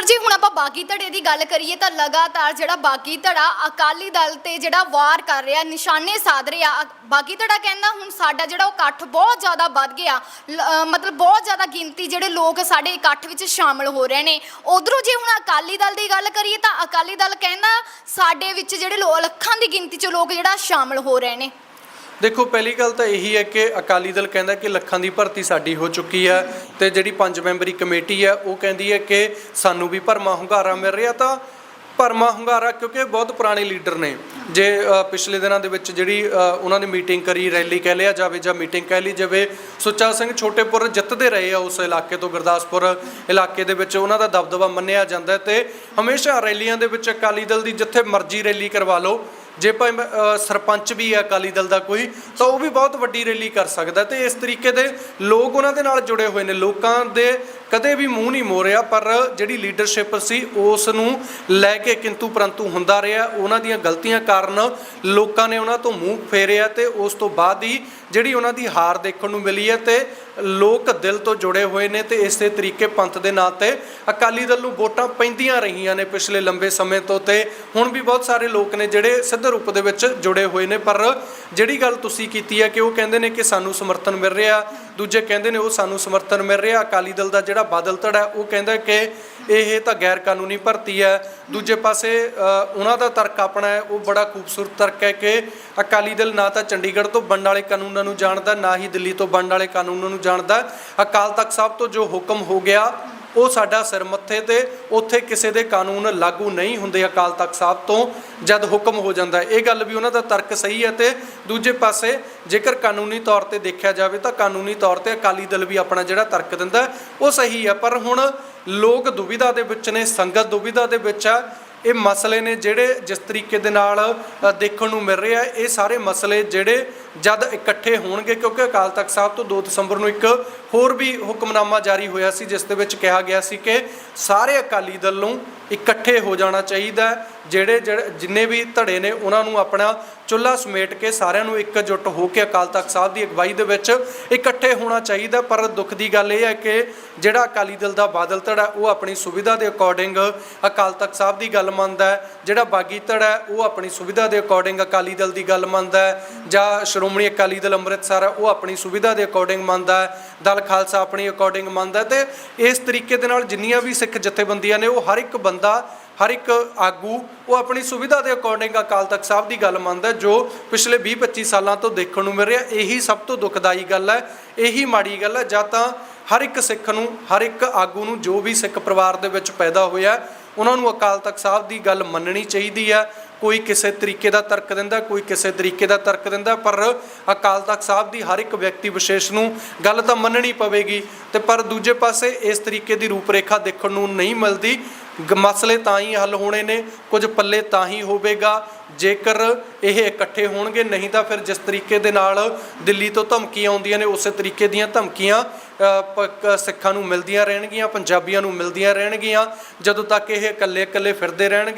Sir ਜੀ ਹੁਣ ਆਪਾਂ ਬਾਗੀ ਧੜੇ ਦੀ ਗੱਲ ਕਰੀਏ ਤਾਂ ਲਗਾਤਾਰ ਜਿਹੜਾ ਬਾਗੀ ਧੜਾ ਅਕਾਲੀ ਦਲ ਤੇ ਜਿਹੜਾ ਵਾਰ ਕਰ ਰਿਹਾ ਨਿਸ਼ਾਨੇ ਸਾਧ ਰਿਹਾ ਅ- ਬਾਗੀ ਧੜਾ ਕਹਿੰਦਾ ਹੁਣ ਸਾਡਾ ਜਿਹੜਾ ਉਹ ਇਕੱਠ ਬਹੁਤ ਜ਼ਿਆਦਾ ਵੱਧ ਗਿਆ। ਲ- ਅ, ਮਤਲਬ ਬਹੁਤ ਜ਼ਿਆਦਾ ਗਿਣਤੀ ਜਿਹੜੇ ਲੋਕ ਸਾਡੇ ਇਕੱਠ ਵਿੱਚ ਸ਼ਾਮਲ ਹੋ ਰਹੇ ਨੇ। ਉਧਰੋਂ ਜੇ ਹੁਣ ਅਕਾਲੀ ਦਲ ਦੀ ਗੱਲ ਕਰੀਏ ਤਾਂ ਅਕਾਲੀ ਦਲ ਕਹਿੰਦਾ ਸਾਡੇ ਵਿੱਚ ਜਿਹੜੇ ਲੋ ਲੱਖਾਂ ਦੀ ਗਿਣਤੀ 'ਚ ਲੋਕ ਜਿਹੜਾ ਸ਼ਾਮਲ ਹੋ ਰਹੇ ਨੇ। ਦੇਖੋ, ਪਹਿਲੀ ਗੱਲ ਤਾਂ ਇਹੀ ਹੈ ਕਿ ਅਕਾਲੀ ਦਲ ਕਹਿੰਦਾ ਕਿ ਲੱਖਾਂ ਦੀ ਭਰਤੀ ਸਾਡੀ ਹੋ ਚੁੱਕੀ ਹੈ ਤੇ ਜਿਹੜੀ ਪੰਜ ਮੈਂਬਰੀ ਕਮੇਟੀ ਹੈ, ਉਹ ਕਹਿੰਦੀ ਹੈ ਕਿ ਸਾਨੂੰ ਵੀ ਭਰਮਾ ਹੁੰਗਾਰਾ ਮਿਲ ਰਿਹਾ ਤਾਂ ਭਰਮਾ ਹੁੰਗਾਰਾ, ਕਿਉਂਕਿ ਬਹੁਤ ਪੁਰਾਣੇ ਲੀਡਰ ਨੇ। ਜੇ ਪਿਛਲੇ ਦਿਨਾਂ ਦੇ ਵਿੱਚ ਜਿਹੜੀ ਉਹਨਾਂ ਨੇ ਮੀਟਿੰਗ ਕਰੀ, ਰੈਲੀ ਕਹਿ ਲਿਆ ਜਾਵੇ ਜਾਂ ਮੀਟਿੰਗ ਕਹਿ ਲਈ ਜਾਵੇ, ਸੁੱਚਾ ਸਿੰਘ ਛੋਟੇਪੁਰ ਜਿੱਤਦੇ ਰਹੇ ਆ ਉਸ ਇਲਾਕੇ ਤੋਂ ਗੁਰਦਾਸਪੁਰ ਇਲਾਕੇ ਦੇ ਵਿੱਚ। ਉਹਨਾਂ ਦਾ ਦਬਦਬਾ ਮੰਨਿਆ ਜਾਂਦਾ ਹੈ ਤੇ ਹਮੇਸ਼ਾ ਰੈਲੀਆਂ ਦੇ ਵਿੱਚ ਅਕਾਲੀ ਦਲ ਦੀ ਜਿੱਥੇ ਮਰਜ਼ੀ ਰੈਲੀ ਕਰਵਾ ਲਓ ਜੇ ਭਾਵੇਂ ਸਰਪੰਚ ਵੀ ਹੈ ਅਕਾਲੀ ਦਲ ਦਾ ਕੋਈ, ਤਾਂ ਉਹ ਵੀ ਬਹੁਤ ਵੱਡੀ ਰੈਲੀ ਕਰ ਸਕਦਾ ਤੇ ਇਸ ਤਰੀਕੇ ਦੇ ਲੋਕ ਉਹਨਾਂ ਦੇ ਨਾਲ ਜੁੜੇ ਹੋਏ ਨੇ। ਲੋਕਾਂ ਦੇ ਕਦੇ ਵੀ ਮੂੰਹ ਨਹੀਂ ਮੋੜਿਆ ਪਰ ਜਿਹੜੀ ਲੀਡਰਸ਼ਿਪ ਸੀ, ਉਸ ਨੂੰ ਲੈ ਕੇ ਕਿੰਤੂ ਪਰੰਤੂ ਹੁੰਦਾ ਰਿਹਾ। ਉਹਨਾਂ ਦੀਆਂ ਗਲਤੀਆਂ ਕਾਰਨ ਲੋਕਾਂ ਨੇ ਉਹਨਾਂ ਤੋਂ ਮੂੰਹ ਫੇਰਿਆ ਤੇ ਉਸ ਤੋਂ ਬਾਅਦ ਹੀ ਜਿਹੜੀ ਉਹਨਾਂ ਦੀ ਹਾਰ ਦੇਖਣ ਨੂੰ ਮਿਲੀ ਹੈ ਤੇ ਲੋਕ ਦਿਲ ਤੋਂ ਜੁੜੇ ਹੋਏ ਨੇ ਤੇ ਇਸੇ ਤਰੀਕੇ ਪੰਥ ਦੇ ਨਾਂ ਤੇ ਅਕਾਲੀ ਦਲ ਨੂੰ ਵੋਟਾਂ ਪੈਂਦੀਆਂ ਰਹੀਆਂ ਨੇ ਪਿਛਲੇ ਲੰਬੇ ਸਮੇਂ ਤੋਂ ਤੇ ਹੁਣ ਵੀ ਬਹੁਤ ਸਾਰੇ ਲੋਕ ਨੇ ਜਿਹੜੇ ਸਿੱਧੇ ਰੂਪ ਦੇ ਵਿੱਚ ਜੁੜੇ ਹੋਏ ਨੇ ਪਰ ਜਿਹੜੀ ਗੱਲ ਤੁਸੀਂ ਕੀਤੀ ਹੈ ਕਿ ਉਹ ਕਹਿੰਦੇ ਨੇ ਕਿ ਸਾਨੂੰ ਸਮਰਥਨ ਮਿਲ ਰਿਹਾ ਦੂਜੇ ਕਹਿੰਦੇ ਨੇ ਉਹ ਸਾਨੂੰ ਸਮਰਥਨ ਮਿਲ ਰਿਹਾ ਅਕਾਲੀ ਦਲ ਦਾ ਜਿਹੜਾ ਬਾਦਲ ਧੜਾ ਹੈ, ਉਹ ਕਹਿੰਦਾ ਕਿ ਇਹ ਤਾਂ ਗੈਰ ਕਾਨੂੰਨੀ ਭਰਤੀ ਹੈ ਦੂਜੇ ਪਾਸੇ ਉਹਨਾਂ ਦਾ ਤਰਕ ਆਪਣਾ ਹੈ ਉਹ ਬੜਾ ਖੂਬਸੂਰਤ ਤਰਕ ਹੈ ਕਿ ਅਕਾਲੀ ਦਲ ਨਾ ਤਾਂ ਚੰਡੀਗੜ੍ਹ ਤੋਂ ਬਣਨ ਵਾਲੇ ਕਾਨੂੰਨਾਂ ਨੂੰ ਜਾਣਦਾ ਨਾ ਹੀ ਦਿੱਲੀ ਤੋਂ ਬਣਨ ਵਾਲੇ ਕਾਨੂੰਨਾਂ ਨੂੰ ਜਾਣਦਾ ਅਕਾਲ ਤਖਤ ਸਾਹਿਬ ਤੋਂ ਜੋ ਹੁਕਮ ਹੋ ਗਿਆ, ਉਹ ਸਾਡਾ ਸਿਰ ਮੱਥੇ ਤੇ, ਉੱਥੇ ਕਿਸੇ ਦੇ ਕਾਨੂੰਨ ਲਾਗੂ ਨਹੀਂ ਹੁੰਦੇ ਅਕਾਲ ਤਖਤ ਸਾਹਿਬ ਤੋਂ, ਜਦ ਹੁਕਮ ਹੋ ਜਾਂਦਾ ਇਹ ਗੱਲ ਵੀ ਉਹਨਾਂ ਦਾ ਤਰਕ ਸਹੀ ਹੈ ਤੇ ਦੂਜੇ ਪਾਸੇ ਜੇਕਰ ਕਾਨੂੰਨੀ ਤੌਰ ਤੇ ਦੇਖਿਆ ਜਾਵੇ ਤਾਂ ਕਾਨੂੰਨੀ ਤੌਰ ਤੇ ਅਕਾਲੀ ਦਲ ਵੀ ਆਪਣਾ ਜਿਹੜਾ ਤਰਕ ਦਿੰਦਾ ਉਹ ਸਹੀ ਹੈ। ਪਰ ਹੁਣ ਲੋਕ ਦੁਵਿਧਾ ਦੇ ਵਿੱਚ ਨੇ, ਸੰਗਤ ਦੁਵਿਧਾ ਦੇ ਵਿੱਚ ਆ ਇਹ ਮਸਲੇ ਨੇ ਜਿਹੜੇ ਜਿਸ ਤਰੀਕੇ ਦੇ ਨਾਲ ਦੇਖਣ ਨੂੰ ਮਿਲ ਰਿਹਾ ਇਹ ਸਾਰੇ ਮਸਲੇ ਜਿਹੜੇ ਜਦ ਇਕੱਠੇ ਹੋਣਗੇ, ਕਿਉਂਕਿ ਅਕਾਲ ਤਖਤ ਸਾਹਿਬ ਤੋਂ 2 ਦਸੰਬਰ ਨੂੰ ਇੱਕ ਹੋਰ ਵੀ ਹੁਕਮਨਾਮਾ ਜਾਰੀ ਹੋਇਆ ਸੀ, ਜਿਸ ਦੇ ਵਿੱਚ ਕਿਹਾ ਗਿਆ ਸੀ ਕਿ ਸਾਰੇ ਅਕਾਲੀ ਦਲ ਨੂੰ ਇਕੱਠੇ ਹੋ ਜਾਣਾ ਚਾਹੀਦਾ ਜਿਹੜੇ ਜਿੰਨੇ ਵੀ ਧੜੇ ਨੇ, ਉਹਨਾਂ ਨੂੰ ਆਪਣਾ ਚੁੱਲ੍ਹਾ ਸਮੇਟ ਕੇ ਸਾਰਿਆਂ ਨੂੰ ਇਕਜੁੱਟ ਹੋ ਕੇ ਅਕਾਲ ਤਖਤ ਸਾਹਿਬ ਦੀ ਅਗਵਾਈ ਦੇ ਵਿੱਚ ਇਕੱਠੇ ਹੋਣਾ ਚਾਹੀਦਾ ਪਰ ਦੁੱਖ ਦੀ ਗੱਲ ਇਹ ਹੈ ਕਿ ਜਿਹੜਾ ਅਕਾਲੀ ਦਲ ਦਾ ਬਾਦਲ ਧੜਾ ਉਹ ਆਪਣੀ ਸੁਵਿਧਾ ਦੇ ਅਕੋਰਡਿੰਗ ਅਕਾਲ ਤਖਤ ਸਾਹਿਬ ਦੀ ਗੱਲ ਮੰਨਦਾ ਹੈ, ਜਿਹੜਾ ਬਾਗੀ ਧੜਾ ਉਹ ਆਪਣੀ ਸੁਵਿਧਾ ਦੇ ਅਕੋਰਡਿੰਗ ਅਕਾਲੀ ਦਲ ਦੀ ਗੱਲ ਮੰਨਦਾ ਹੈ, ਜਾਂ ਸ਼੍ਰੋਮਣੀ ਅਕਾਲੀ ਦਲ ਅੰਮ੍ਰਿਤਸਰ ਹੈ, ਉਹ ਆਪਣੀ ਸੁਵਿਧਾ ਦੇ ਅਕੋਰਡਿੰਗ ਮੰਨਦਾ ਹੈ। ਦਲ ਖਾਲਸਾ, ਆਪਣੀ ਅਕੋਰਡਿੰਗ ਮੰਨਦਾ ਤੇ ਇਸ ਤਰੀਕੇ ਦੇ ਨਾਲ ਜਿੰਨੀਆਂ ਵੀ ਸਿੱਖ ਜਥੇਬੰਦੀਆਂ ਨੇ, ਉਹ ਹਰ ਇੱਕ ਬੰਦਾ, ਹਰ ਇੱਕ ਆਗੂ, ਉਹ ਆਪਣੀ ਸੁਵਿਧਾ ਦੇ ਅਕੋਰਡਿੰਗ ਅਕਾਲ ਤਖਤ ਸਾਹਿਬ ਦੀ ਗੱਲ ਮੰਨਦਾ ਜੋ ਪਿਛਲੇ 20-25 ਸਾਲਾਂ ਤੋਂ ਦੇਖਣ ਨੂੰ ਮਿਲ ਰਿਹਾ ਇਹੀ ਸਭ ਤੋਂ ਦੁਖਦਾਈ ਗੱਲ ਹੈ, ਇਹੀ ਮਾੜੀ ਗੱਲ ਹੈ, ਜਾਂ ਤਾਂ ਹਰ ਇੱਕ ਸਿੱਖ ਨੂੰ, ਹਰ ਇੱਕ ਆਗੂ ਨੂੰ ਜੋ ਵੀ ਸਿੱਖ ਪਰਿਵਾਰ ਦੇ ਵਿੱਚ ਪੈਦਾ ਹੋਇਆ ਉਹਨਾਂ ਨੂੰ ਅਕਾਲ ਤਖਤ ਸਾਹਿਬ ਦੀ ਗੱਲ ਮੰਨਣੀ ਚਾਹੀਦੀ ਹੈ। ਕੋਈ ਕਿਸੇ ਤਰੀਕੇ ਦਾ ਤਰਕ ਦਿੰਦਾ, ਕੋਈ ਕਿਸੇ ਤਰੀਕੇ ਦਾ ਤਰਕ ਦਿੰਦਾ, ਪਰ ਅਕਾਲ ਤਖਤ ਸਾਹਿਬ ਦੀ ਹਰ ਇੱਕ ਵਿਅਕਤੀ ਵਿਸ਼ੇਸ਼ ਨੂੰ ਗੱਲ ਤਾਂ ਮੰਨਣੀ ਪਵੇਗੀ ਤੇ ਪਰ ਦੂਜੇ ਪਾਸੇ ਇਸ ਤਰੀਕੇ ਦੀ ਰੂਪਰੇਖਾ ਦੇਖਣ ਨੂੰ ਨਹੀਂ ਮਿਲਦੀ। ਗ- ਮਸਲੇ ਤਾਂ ਹੀ ਹੱਲ ਹੋਣੇ ਨੇ, ਕੁਝ ਪੱਲੇ ਤਾਂ ਹੀ ਹੋਵੇਗਾ। ਜੇਕਰ ਇਹ ਇਕੱਠੇ ਹੋਣਗੇ, ਨਹੀਂ ਤਾਂ ਫਿਰ ਜਿਸ ਤਰੀਕੇ ਦੇ ਨਾਲ ਦਿੱਲੀ ਤੋਂ ਧਮਕੀਆਂ ਆਉਂਦੀਆਂ ਨੇ, ਉਸੇ ਤਰੀਕੇ ਦੀਆਂ ਧਮਕੀਆਂ ਪ- ਸਿੱਖਾਂ ਨੂੰ ਮਿਲਦੀਆਂ ਰਹਿਣਗੀਆਂ, ਪੰਜਾਬੀਆਂ ਨੂੰ ਮਿਲਦੀਆਂ ਰਹਿਣਗੀਆਂ। ਜਦੋਂ ਤੱਕ ਇਹ ਇਕੱਲੇ ਇਕੱਲੇ ਫਿਰਦੇ ਰਹਿਣਗੇ